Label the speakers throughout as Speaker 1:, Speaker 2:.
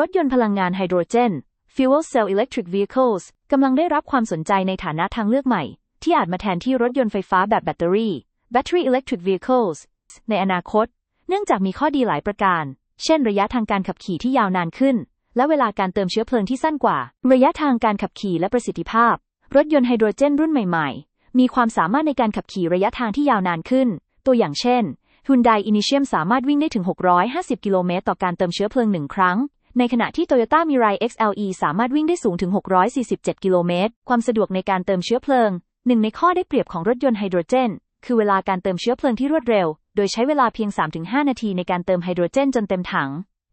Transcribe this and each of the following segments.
Speaker 1: รถยนต์พลังงานไฮโดรเจน Fuel Cell Electric Vehicles กำลังได้รับความสนใจในฐานะทางเลือกใหม่ ที่อาจมาแทนที่รถยนต์ไฟฟ้าแบบแบตเตอรี่ Battery Electric Vehicles ในอนาคต เนื่องจากมีข้อดีหลายประการ เช่น ระยะทางการขับขี่ที่ยาวนานขึ้น และเวลาการเติมเชื้อเพลิงที่สั้นกว่า ระยะทางการขับขี่และประสิทธิภาพ รถยนต์ไฮโดรเจนรุ่นใหม่ๆ มีความสามารถในการขับขี่ระยะทางที่ยาวนานขึ้น ตัวอย่างเช่น Hyundai Initium สามารถวิ่งได้ถึง 650 กิโลเมตรต่อการเติมเชื้อเพลิงหนึ่งครั้ง ในขณะที่ Toyota Mirai XLE สามารถวิ่งได้สูงถึง 647 กิโลเมตร ความสะดวกในการเติมเชื้อเพลิง หนึ่งในข้อได้เปรียบของรถยนต์ไฮโดรเจน คือเวลาการเติมเชื้อเพลิงที่รวดเร็ว โดยใช้เวลาเพียง 3-5 นาทีในการเติมไฮโดรเจนจนเต็มถัง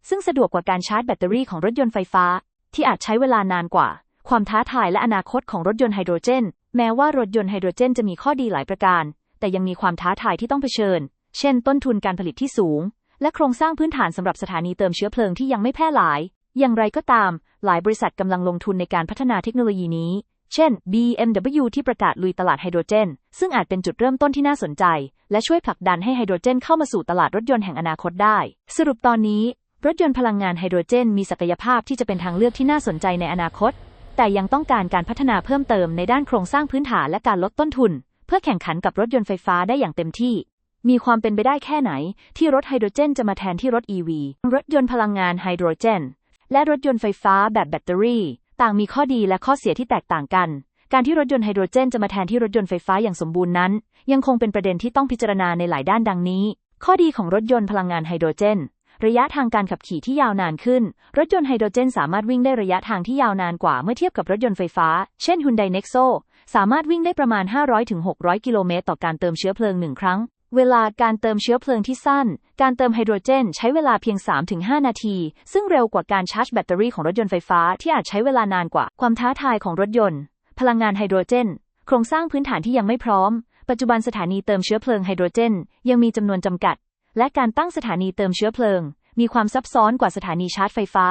Speaker 1: ซึ่งสะดวกกว่าการชาร์จแบตเตอรี่ของรถยนต์ไฟฟ้า ที่อาจใช้เวลานานกว่า ความท้าทายและอนาคตของรถยนต์ไฮโดรเจน แม้ว่ารถยนต์ไฮโดรเจนจะมีข้อดีหลายประการ แต่ยังมีความท้าทายที่ต้องเผชิญ เช่น ต้นทุนการผลิตที่สูง และโครงสร้างพื้นฐานสำหรับสถานีเติมเชื้อเพลิงที่ยังไม่แพร่หลาย อย่างไรก็ตาม หลายบริษัทกำลังลงทุนในการพัฒนาเทคโนโลยีนี้ เช่น BMW ที่ประกาศลุยตลาดไฮโดรเจน ซึ่งอาจเป็นจุดเริ่มต้นที่น่าสนใจ และช่วยผลักดันให้ไฮโดรเจนเข้ามาสู่ตลาดรถยนต์แห่งอนาคตได้ สรุปตอนนี้ รถยนต์พลังงานไฮโดรเจน มีศักยภาพที่จะเป็นทางเลือกที่น่าสนใจในอนาคต แต่ยังต้องการการพัฒนาเพิ่มเติมในด้านโครงสร้างพื้นฐานและการลดต้นทุน เพื่อแข่งขันกับรถยนต์ไฟฟ้าได้อย่างเต็มที่ มีความเป็นไปได้แค่ไหน ที่รถไฮโดรเจนจะมาแทนที่รถ EV รถยนต์พลังงานไฮโดรเจน และรถยนต์ไฟฟ้าแบบแบตเตอรี่ ต่างมีข้อดีและข้อเสียที่แตกต่างกัน การที่รถยนต์ไฮโดรเจนจะมาแทนที่รถยนต์ไฟฟ้าอย่างสมบูรณ์นั้น ยังคงเป็นประเด็นที่ต้องพิจารณาในหลายด้านดังนี้ ข้อดีของรถยนต์พลังงานไฮโดรเจน ระยะทางการขับขี่ที่ยาวนานขึ้น รถยนต์ไฮโดรเจนสามารถวิ่งได้ระยะทางที่ยาวนานกว่าเมื่อเทียบกับรถยนต์ไฟฟ้า เช่น Hyundai Nexo สามารถวิ่งได้ประมาณ 500-600 กิโลเมตรต่อการเติมเชื้อเพลิงหนึ่งครั้ง เวลาการเติมเชื้อเพลิงที่สั้น การเติมไฮโดรเจน ใช้เวลาเพียง 3-5 นาที ซึ่งเร็วกว่าการชาร์จแบตเตอรี่ของรถยนต์ไฟฟ้าที่อาจใช้เวลานานกว่า ความท้าทายของรถยนต์ พลังงานไฮโดรเจน โครงสร้างพื้นฐานที่ยังไม่พร้อม ปัจจุบันสถานีเติมเชื้อเพลิงไฮโดรเจน ยังมีจำนวนจำกัด และการตั้งสถานีเติมเชื้อเพลิง มีความซับซ้อนกว่าสถานีชาร์จไฟฟ้า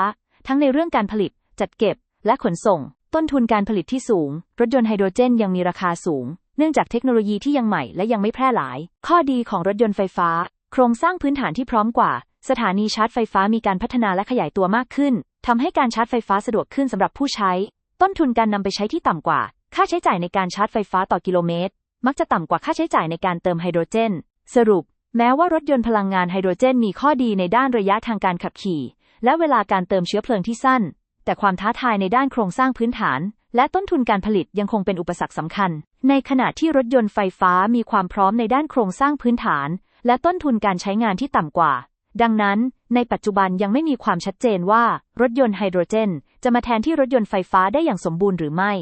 Speaker 1: ทั้งในเรื่องการผลิต จัดเก็บ และขนส่ง ต้นทุนการผลิตที่สูง รถยนต์ไฮโดรเจนยังมีราคาสูง เนื่องจากเทคโนโลยีที่ยังใหม่และยังไม่แพร่หลาย ข้อดีของรถยนต์ไฟฟ้า โครงสร้างพื้นฐานที่พร้อมกว่า สถานีชาร์จไฟฟ้ามีการพัฒนาและขยายตัวมากขึ้นทำให้การชาร์จไฟฟ้าสะดวกขึ้นสำหรับผู้ใช้ ต้นทุนการนำไปใช้ที่ต่ำกว่า ค่าใช้จ่ายในการชาร์จไฟฟ้าต่อกิโลเมตร มักจะต่ำกว่าค่าใช้จ่ายในการเติมไฮโดรเจน สรุป แม้ว่ารถยนต์พลังงานไฮโดรเจน มีข้อดีในด้านระยะทางการขับขี่ และเวลาการเติมเชื้อเพลิงที่สั้น แต่ความท้าทายในด้านโครงสร้างพื้นฐาน และต้นทุนการผลิตยังคงเป็นอุปสรรคสำคัญ ในขณะที่รถยนต์ไฟฟ้ามีความพร้อมในด้านโครงสร้างพื้นฐาน และต้นทุนการใช้งานที่ต่ำกว่า ดังนั้น ในปัจจุบันยังไม่มีความชัดเจนว่า รถยนต์ไฮโดรเจน จะมาแทนที่รถยนต์ไฟฟ้าได้อย่างสมบูรณ์หรือไม่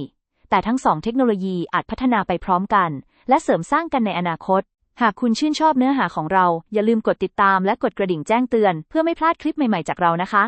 Speaker 1: แต่ทั้งสองเทคโนโลยีอาจพัฒนาไปพร้อมกัน และเสริมสร้างกันในอนาคต หากคุณชื่นชอบเนื้อหาของเรา อย่าลืมกดติดตามและกดกระดิ่งแจ้งเตือน เพื่อไม่พลาดคลิปใหม่ๆจากเรานะคะ